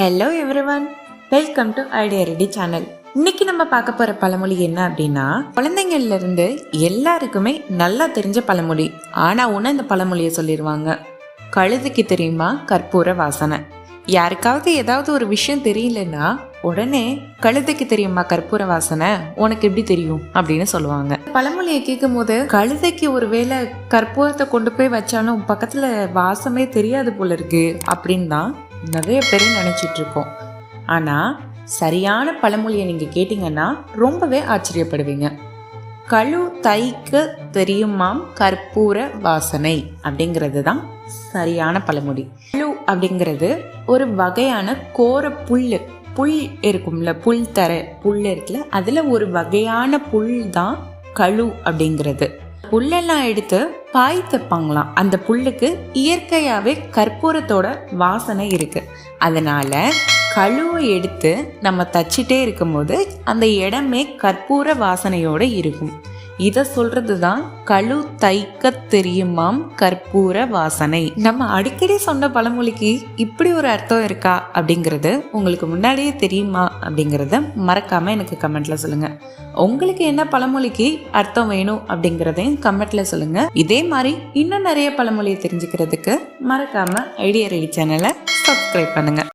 Hello everyone welcome to idea ready channel இன்னைக்கு நம்ம பார்க்க போற பழமொழி என்ன அப்படின்னா குழந்தைங்கள்ல இருந்து எல்லாருக்குமே நல்லா தெரிஞ்ச பழமொழி. ஆனா ஒன்று இந்த பழமொழியை சொல்லிடுவாங்க கழுதுக்கு தெரியுமா? கற்பூர வாசனை. யாருக்காவது ஏதாவது ஒரு விஷயம் தெரியலன்னா உடனே கழுதைக்கு தெரியுமா? கற்பூர வாசனை? உனக்கு எப்படி தெரியும்? அப்படின்னு சொல்லுவாங்க. பழமொழியை கேட்கும் போது கழுதைக்கு ஒருவேளை கற்பூரத்தை கொண்டு போய் வச்சாலும் பக்கத்துல வாசமே தெரியாது போல இருக்கு. அப்படின்னு தான் நிறைய பேர் நினைச்சிட்டு இருக்கோம். சரியான பழமொழியை நீங்கள் கேட்டிங்கன்னா ரொம்பவே ஆச்சரியப்படுவீங்க. கழு தைக்க தெரியுமாம் கற்பூர வாசனை அப்படிங்கிறது தான் சரியான பழமொழி. கழு அப்படிங்கிறது ஒரு வகையான கோர புல் புல் இருக்கும்ல புல் தர புல் இருக்குல்ல அதில் ஒரு வகையான புல் தான் கழு அப்படிங்கிறது. புல்லெல்லாம் எடுத்து பாய் தைப்பாங்களாம். அந்த புல்லுக்கு இயற்கையாகவே கற்பூரத்தோட வாசனை இருக்கு. அதனால கழுவை எடுத்து நம்ம தச்சிட்டே இருக்கும்போது அந்த இடமே கற்பூர வாசனையோட இருக்கும். இதை சொல்றது தான் கழு தைக்க தெரியுமாம் கற்பூர வாசனை. நம்ம அடிக்கடி சொன்ன பழமொழிக்கு இப்படி ஒரு அர்த்தம் இருக்கா அப்படிங்கிறது உங்களுக்கு முன்னாடியே தெரியுமா அப்படிங்கிறத மறக்காம எனக்கு கமெண்ட்ல சொல்லுங்க. உங்களுக்கு என்ன பழமொழிக்கு அர்த்தம் வேணும் அப்படிங்கிறதையும் கமெண்ட்ல சொல்லுங்க. இதே மாதிரி இன்னும் நிறைய பழமொழியை தெரிஞ்சுக்கிறதுக்கு மறக்காம ஐடியா ரெடி சேனலை சப்ஸ்கிரைப் பண்ணுங்க.